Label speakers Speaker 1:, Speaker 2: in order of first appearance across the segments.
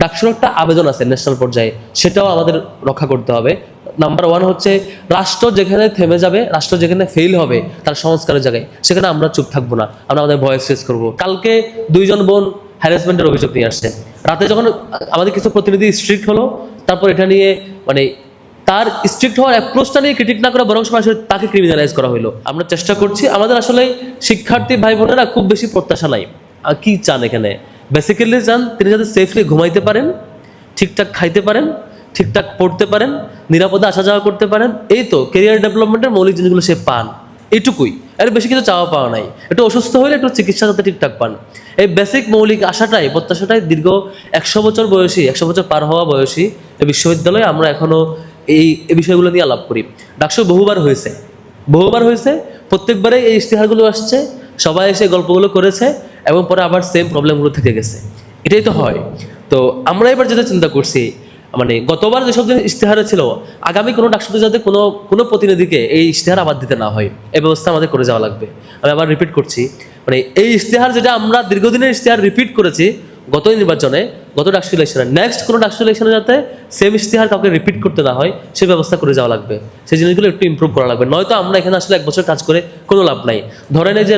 Speaker 1: ডাকসুর একটা আবেদন আছে ন্যাশনাল পর্যায়ে, সেটাও আমাদের রক্ষা করতে হবে। নাম্বার ওয়ান হচ্ছে, রাষ্ট্র যেখানে থেমে যাবে, রাষ্ট্র যেখানে ফেল হবে, তার সংস্কারের জায়গায়, সেখানে আমরা চুপ থাকব না, আমরা আমাদের ভয়েস রেস করব। কালকে দুইজন বোন হ্যারাসমেন্টের অভিযোগ নিয়ে আসছে। রাতে যখন, আমাদের কিছু প্রতিনিধি স্ট্রিক্ট হলো, তারপর এটা নিয়ে মানে তার স্ট্রিক্ট হওয়ার অ্যাপ্রোচটা নিয়ে ক্রিটিক না করে বরং সরাসরি তাকে ক্রিমিনালাইজ করা হলো আমরা চেষ্টা করছি, আমাদের আসলে শিক্ষার্থী ভাই বোনেরা খুব বেশি প্রত্যাশা নাই। কি চান এখানে? বেসিক্যালি চান তিনি যাতে সেফলি ঘুমাইতে পারেন, ঠিকঠাক খাইতে পারেন, ঠিকঠাক পড়তে পারেন, নিরাপদে আসা যাওয়া করতে পারেন, এই তো কেরিয়ার ডেভেলপমেন্টের মৌলিক জিনিসগুলো সে পান। এটুকুই। এর বেশি কিছু চাওয়া পাওয়া নাই। একটু অসুস্থ হলে একটু চিকিৎসা যাতে ঠিকঠাক পান। এই বেসিক মৌলিক আশাটাই, প্রত্যাশাটাই দীর্ঘ একশো বছর বয়সী, একশো বছর পার হওয়া বয়সী এই বিশ্ববিদ্যালয়ে আমরা এখনও এই এই বিষয়গুলো নিয়ে আলাপ করি। ডাকসু বহুবার হয়েছে। বহুবার হয়েছে। প্রত্যেকবারে এই ইশতেহারগুলো আসছে। সবাই এসে গল্পগুলো করেছে। এবং পরে আবার সেম প্রবলেমগুলো থেকে গেছে। এটাই তো হয়। তো আমরা এবার যেটা চিন্তা করছি মানে গতবার যেসব ইশতেহারে ছিল, আগামী কোনো ডাকসুতে যাতে কোনো কোনো প্রতিনিধিকে এই ইশতেহার আবার দিতে না হয় এই ব্যবস্থা আমাদের করে যাওয়া লাগবে। আমি আবার রিপিট করছি মানে এই ইশতেহার যেটা আমরা দীর্ঘদিনের ইশতেহার রিপিট করেছি গত নির্বাচনে, গত ডাকসু ইলেকশনে নেক্সট কোনো ডাকসু ইলেকশনে যাতে সেম ইশতেহার কাউকে রিপিট করতে না হয় সেই ব্যবস্থা করে যাওয়া লাগবে। সেই জিনিসগুলো একটু ইম্প্রুভ করা লাগবে। নয়তো আমরা এখানে আসলে এক বছর কাজ করে কোনো লাভ নাই। ধরেন এই যে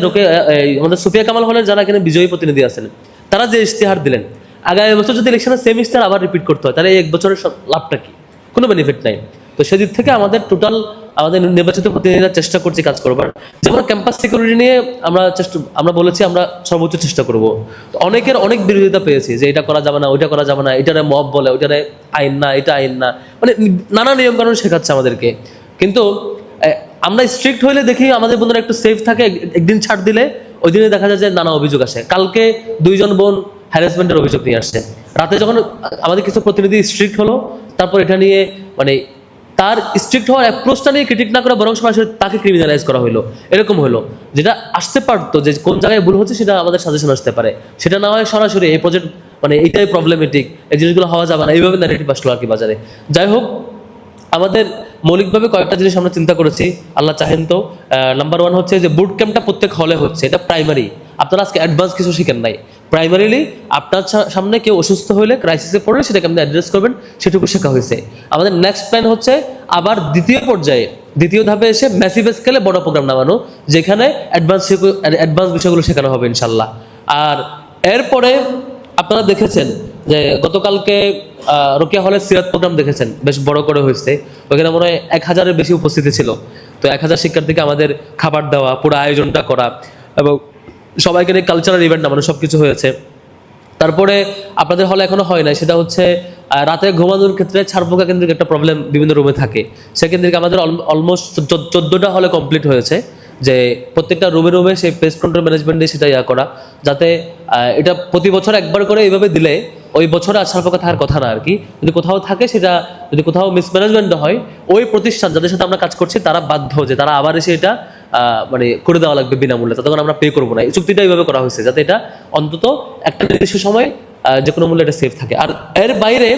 Speaker 1: এই আমাদের সুফিয়া কামাল হলের যারা এখানে বিজয়ী প্রতিনিধি আছেন, তারা যে ইশতেহার দিলেন, আগামী বছর যদি ইলেকশনে সেম ইশতেহার আবার রিপিট করতে হয়, তাহলে এক বছরের লাভটা কি? কোনো বেনিফিট নাই। তো সেদিক থেকে আমাদের টোটাল আমাদের নির্বাচিত প্রতিনিধিরা চেষ্টা করছি কাজ করবার। যেমন ক্যাম্পাস সিকিউরিটি নিয়ে আমরা চেষ্টা, আমরা বলেছি আমরা সর্বোচ্চ চেষ্টা করব। অনেকের অনেক বিরোধিতা পেয়েছি যে এটা করা যাবে না, ওইটা করা যাবে না, এটারে মব বলে, ওইটারে আইন না, এটা আইন না। মানে নানা নিয়ম কানুন শেখাচ্ছে আমাদেরকে। কিন্তু আমরা স্ট্রিক্ট হইলে দেখি আমাদের বন্ধুরা একটু সেফ থাকে, একদিন ছাড় দিলে ওই দিনে দেখা যায় যে নানা অভিযোগ আসে। কালকে দুইজন বোন হ্যারাসমেন্টের অভিযোগ নিয়ে আসছে। রাতে যখন আমাদের কিছু প্রতিনিধি স্ট্রিক্ট হলো, তারপর এটা নিয়ে মানে তার স্ট্রিক্ট হওয়ার অ্যাপ্রোচটা নিয়ে ক্রিটিক না করে বরং সরাসরি তাকে ক্রিমিনালাইজ করা হলো এরকম হলো যেটা আসতে পারতো যে কোন জায়গায় ভুল হচ্ছে সেটা আমাদের সাজেশন আসতে পারে। সেটা না হয় সরাসরি এই প্রজেক্ট মানে এইটাই প্রবলেমেটিক এই জিনিসগুলো হওয়া যাবে না। এইভাবে ন্যারেটিভ আসলো আর কি বাজারে। যাই হোক, আমাদের মৌলিকভাবে কয়েকটা জিনিস আমরা চিন্তা করেছি। আল্লাহ চাহেন তো নাম্বার ওয়ান হচ্ছে যে বুট ক্যাম্পটা প্রত্যেক হলে হচ্ছে, এটা প্রাইমারি আপনারা আজকে অ্যাডভান্স কিছু শিখেন নাই। প্রাইমারিলি আপনার সামনে কেউ অসুস্থ হলে ক্রাইসিসে পড়লে সেটাকে আপনি অ্যাড্রেস করবেন, সেটুকু শেখা হয়েছে। আমাদের নেক্সট প্ল্যান হচ্ছে আবার দ্বিতীয় পর্যায়ে, দ্বিতীয় ধাপে এসে ম্যাসিভ স্কেলে বড় প্রোগ্রাম নামানো, যেখানে অ্যাডভান্স অ্যাডভান্স বিষয়গুলো শেখানো হবে ইনশাল্লাহ। আর এরপরে আপনারা দেখেছেন যে গতকালকে রোকেয়া হলের সিরাত প্রোগ্রাম দেখেছেন, বেশ বড় করে হয়েছে। ওখানে মনে হয় এক হাজারের বেশি উপস্থিতি ছিল। তো এক হাজার শিক্ষার্থীকে আমাদের খাবার দেওয়া, পুরো আয়োজনটা করা এবং সবাইকে নিয়ে কালচারাল ইভেন্ট নামানো সব কিছু হয়েছে। তারপরে আপনাদের হলে এখনও হয় না সেটা হচ্ছে রাতে ঘুমানোর ক্ষেত্রে ছাড়পোকা কেন্দ্রিক একটা প্রবলেম বিভিন্ন রুমে থাকে। সেকেন্দ্রিক আমাদের অলমোস্ট চোদ্দোটা হলে কমপ্লিট হয়েছে, যে প্রত্যেকটা রুমে রুমে সেই পেস্ট কন্ট্রোল ম্যানেজমেন্টে সেটা ইয়া করা, যাতে এটা প্রতি বছর একবার করে এইভাবে দিলে ওই বছরে আর ছাড়পোকা থাকার কথা না আর কি। যদি কোথাও থাকে সেটা, যদি কোথাও মিসম্যানেজমেন্ট হয়, ওই প্রতিষ্ঠান যাদের সাথে আমরা কাজ করছি তারা বাধ্য যে তারা আবার এসে এটা মানে করে দেওয়া লাগবে বিনামূল্যে তখন আমরা পে করব না। এই চুক্তিটা এইভাবে করা হয়েছে, যাতে এটা অন্তত একটা নির্দিষ্ট সময় যে কোনো মূল্যে এটা সেফ থাকে। আর এর বাইরে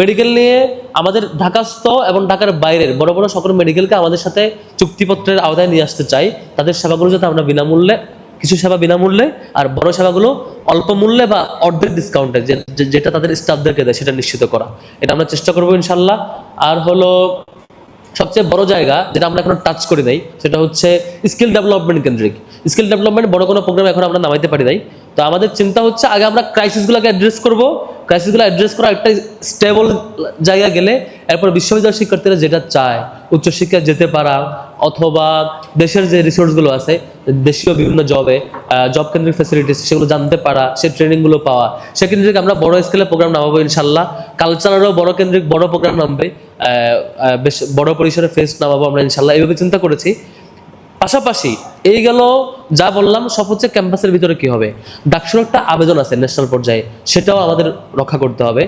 Speaker 1: মেডিকেল নিয়ে আমাদের ঢাকাস্থ এবং ঢাকার বাইরের বড় বড় সকল মেডিকেলকে আমাদের সাথে চুক্তিপত্রের আওতায় নিয়ে আসতে চাই। তাদের সেবাগুলো যাতে আমরা বিনামূল্যে, কিছু সেবা বিনামূল্যে, আর বড় সেবাগুলো অল্প মূল্যে বা অর্ধেক ডিসকাউন্টে যেটা তাদের স্টাফদেরকে দেয়, সেটা নিশ্চিত করা। এটা আমরা চেষ্টা করব ইনশাল্লাহ আর হলো সবচেয়ে বড় জায়গা যেটা আমরা এখন টাচ করে নাই, সেটা হচ্ছে স্কিল ডেভেলপমেন্ট কেন্দ্রিক। স্কিল ডেভেলপমেন্ট বড় কোনো প্রোগ্রাম এখন আমরা নামাইতে পারি নাই। তো আমাদের চিন্তা হচ্ছে আগে আমরা ক্রাইসিসগুলোকে অ্যাড্রেস করব ক্রাইসিসগুলো অ্যাড্রেস করা একটা স্টেবল জায়গা গেলে এরপর বিশ্ববিদ্যালয় শিক্ষার্থীরা যেটা চায়, উচ্চশিক্ষায় যেতে পারা অথবা দেশের যে রিসোর্সগুলো আছে, দেশীয় বিভিন্ন জবে জব কেন্দ্রিক ফ্যাসিলিটিস সেগুলো জানতে পারা, সে ট্রেনিংগুলো পাওয়া। সে কেন্দ্রিক আমরা বড় স্কেলে প্রোগ্রাম নামাবো ইনশাল্লাহ কালচারেরও বড় কেন্দ্রিক, বড় প্রোগ্রাম নামবে বেশ বড় পরিসরে ফেস্ট নামাবো আমরা ইনশাল্লাহ এইভাবে চিন্তা করেছি। পাশাপাশি এই গেল, যা বললাম, সব হচ্ছে ক্যাম্পাসের ভিতরে কি হবে? ডাকসুর একটা আবেদন আছে ন্যাশনাল পর্যায়ে, সেটাও আমাদের রক্ষা করতে হবে।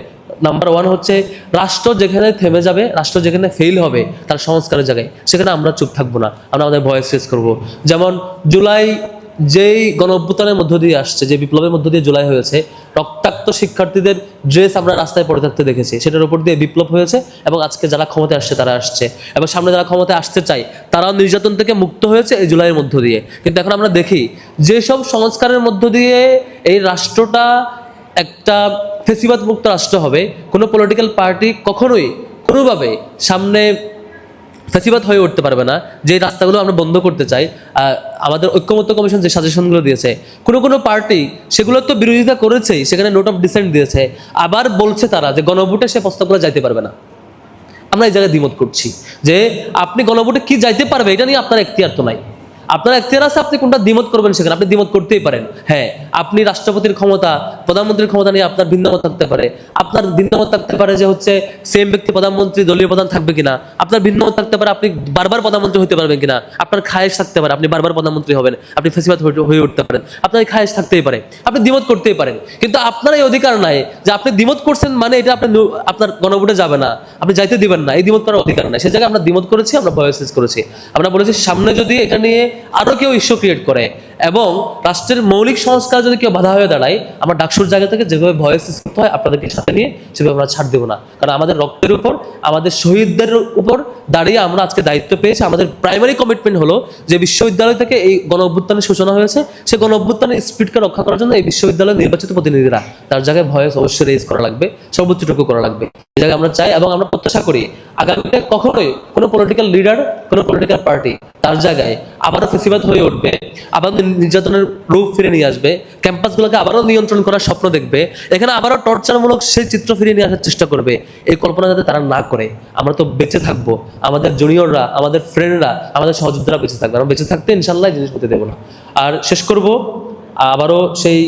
Speaker 1: নাম্বার ওয়ান হচ্ছে, রাষ্ট্র যেখানে থেমে যাবে, রাষ্ট্র যেখানে ফেল হবে, তার সংস্কারের জায়গায়, সেখানে আমরা চুপ থাকব না। আমরা আমাদের ভয়েস রেস করব। যেমন, জুলাই যেই গণ অভ্যুত্থানের মধ্য দিয়ে আসছে, যে বিপ্লবের মধ্য দিয়ে জুলাই হয়েছে, রক্তাক্ত শিক্ষার্থীদের ড্রেস আমরা রাস্তায় পড়ে থাকতে দেখেছি। সেটার উপর দিয়ে বিপ্লব হয়েছে এবং আজকে যারা ক্ষমতায় আসছে, তারা আসছে। এবং সামনে যারা ক্ষমতায় আসতে চায়, তারাও নির্যাতন থেকে মুক্ত হয়েছে এই জুলাইয়ের মধ্য দিয়ে। কিন্তু এখন আমরা দেখি, যেসব সংস্কারের মধ্য দিয়ে এই রাষ্ট্রটা একটা ফেসিবাদ মুক্ত রাষ্ট্র হবে, কোনো পলিটিক্যাল পার্টি কখনোই কোনোভাবে সামনে ফেসিবাদ হয়ে উঠতে পারবে না। যে রাস্তাগুলো আমরা বন্ধ করতে চাই আমাদের ঐক্যমত্য কমিশন যে সাজেশনগুলো দিয়েছে, কোনো কোনো পার্টি সেগুলো তো বিরোধিতা করেছেই, সেখানে নোট অফ ডিসেন্ট দিয়েছে। আবার বলছে তারা যে গণভোটে সে প্রস্তাবগুলো যাইতে পারবে না। আমরা এই জায়গায় দ্বিমত করছি যে আপনি গণভোটে কি যাইতে পারবে, এটা নিয়ে আপনার এখতিয়ার তো নাই। আপনার এখতিয়ার আছে, আপনি কোনটা দ্বিমত করবেন সেখানে, আপনি দ্বিমত করতেই পারেন। হ্যাঁ আপনি রাষ্ট্রপতির ক্ষমতা, প্রধানমন্ত্রীর ক্ষমতা নিয়ে আপনার ভিন্নমত থাকতে পারে। আপনার ভিন্নমত থাকতে পারে যে হচ্ছে সেম ব্যক্তি, প্রধানমন্ত্রী, দলীয় প্রধান থাকবে কিনা। আপনার ভিন্নমত থাকতে পারে আপনি বারবার প্রধানমন্ত্রী হতে পারবেন কিনা। আপনার খায়েশ থাকতে পারে, আপনি বারবার প্রধানমন্ত্রী হবেন। আপনি ফেসিবাদ হয়ে- উঠতে পারেন। আপনার এই খায়েশ থাকতেই পারে। আপনি দ্বিমত করতেই পারেন। কিন্তু আপনার এই অধিকার নাই যে আপনি দ্বিমত করছেন মানে এটা আপনি আপনার গণভোটে যাবে না। আপনি যাইতে দিবেন না। এই দ্বিমত করার অধিকার নাই। সে জায়গায় আমরা দ্বিমত করেছি, আমরা ভয়েসেস করেছি। আমরা বলেছি সামনে যদি এটা নিয়ে আরও কেউ ইস্যু ক্রিয়েট করে এবং রাষ্ট্রের মৌলিক সংস্কার যদি কেউ বাধা হয়ে দাঁড়ায়, আমরা ডাকসুর জায়গা থেকে যেভাবে ভয়েসেস করতে হয়, আপনাদেরকে সাথে নিয়ে সেভাবে আমরা ছাড় দেবো না। কারণ আমাদের রক্তের উপর, আমাদের শহীদদের উপর দাঁড়িয়ে আমরা আজকে দায়িত্ব পেয়েছি। আমাদের প্রাইমারি কমিটমেন্ট হলো যে বিশ্ববিদ্যালয় থেকে এই গণ অভ্যুত্থানের সূচনা হয়েছে, সে গণ অভ্যুত্থানের স্পিডকে রক্ষা করার জন্য এই বিশ্ববিদ্যালয়ের নির্বাচিত প্রতিনিধিরা, তার জায়গায় ভয়েস অবশ্যই রেজ করা লাগবে, সর্বোচ্চটুকু করা লাগবে। এই জায়গায় আমরা চাই এবং আমরা প্রত্যাশা করি, আগামীতে কখনোই কোনো পলিটিক্যাল লিডার কোনো পলিটিক্যাল পার্টি তার জায়গায় আবারও ফেসিবাদ হয়ে উঠবে। আবার নির্যাতনের রূপ ফিরে নিয়ে আসবে, ক্যাম্পাসগুলোকে আবারও নিয়ন্ত্রণ করার স্বপ্ন দেখবে, এখানে আবারও টর্চারমূলক সেই চিত্র ফিরিয়ে নিয়ে আসার চেষ্টা করবে। এই কল্পনা যাতে তারা না করে, আমরা তো বেঁচে থাকব, আমাদের জুনিয়ররা আমাদের ফ্রেন্ডরা আমাদের সহযোদ্ধারা বেঁচে থাকবে। আমরা বেঁচে থাকতে ইনশাল্লাহ জিনিস হতে দেবো না। আর শেষ করব, আবারও সেই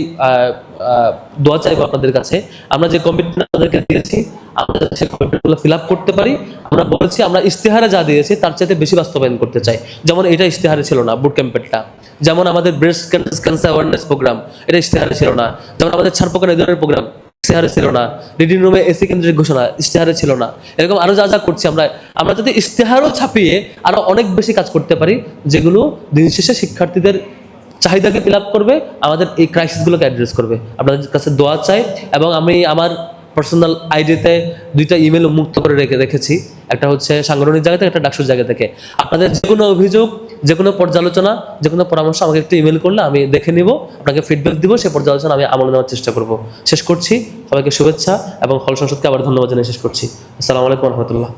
Speaker 1: দোয়া চাইব আপনাদের কাছে। আমরা যে কমিটমেন্ট আপনাদেরকে দিয়েছি, আমরা সেই কমিটমেন্টগুলো ফিল আপ করতে পারি। আমরা বলেছি, আমরা ইশতেহারে যা দিয়েছি, তার চাইতে বেশি বাস্তবায়ন করতে চাই। যেমন এটা ইশতেহারে ছিল না বুট ক্যাম্পেরটা যেমন আমাদের ব্রেস্ট ক্যান্সার অ্যাওয়ারনেস প্রোগ্রাম এটা ইশতেহারে ছিল না। যেমন আমাদের ছাড়পোকা নিধনের প্রোগ্রাম ইশতেহারে ছিল না। রিডিং রুমে এসি কেন্দ্রের ঘোষণা, ইশতেহারে ছিল না। এরকম আরও যা যা করছি আমরা আমরা যদি ইশতেহারও ছাপিয়ে আরও অনেক বেশি কাজ করতে পারি, যেগুলো দিন শেষে শিক্ষার্থীদের চাহিদাকে ফিল করবে, আমাদের এই ক্রাইসিসগুলোকে অ্যাড্রেস করবে। আপনাদের কাছে দোয়া চাই, এবং আমি আমার পার্সোনাল আইডিতে দুইটা ইমেল মুক্ত করে রেখে, রেখেছি। একটা হচ্ছে সাংগঠনিক জায়গা থেকে, একটা ডাকসুর জায়গা থেকে। আপনাদের যে কোনো অভিযোগ যে কোনো পর্যালোচনা যে কোনো পরামর্শ আমাকে একটু ইমেল করলে আমি দেখে নিব, আপনাকে ফিডব্যাক দিব সেই পর্যালোচনা আমি আমল নেওয়ার চেষ্টা করব। শেষ করছি। সবাইকে শুভেচ্ছা এবং হল সংসদকে আবার ধন্যবাদ জানিয়ে শেষ করছি। আসসালামু আলাইকুম রহমতুল্লাহ।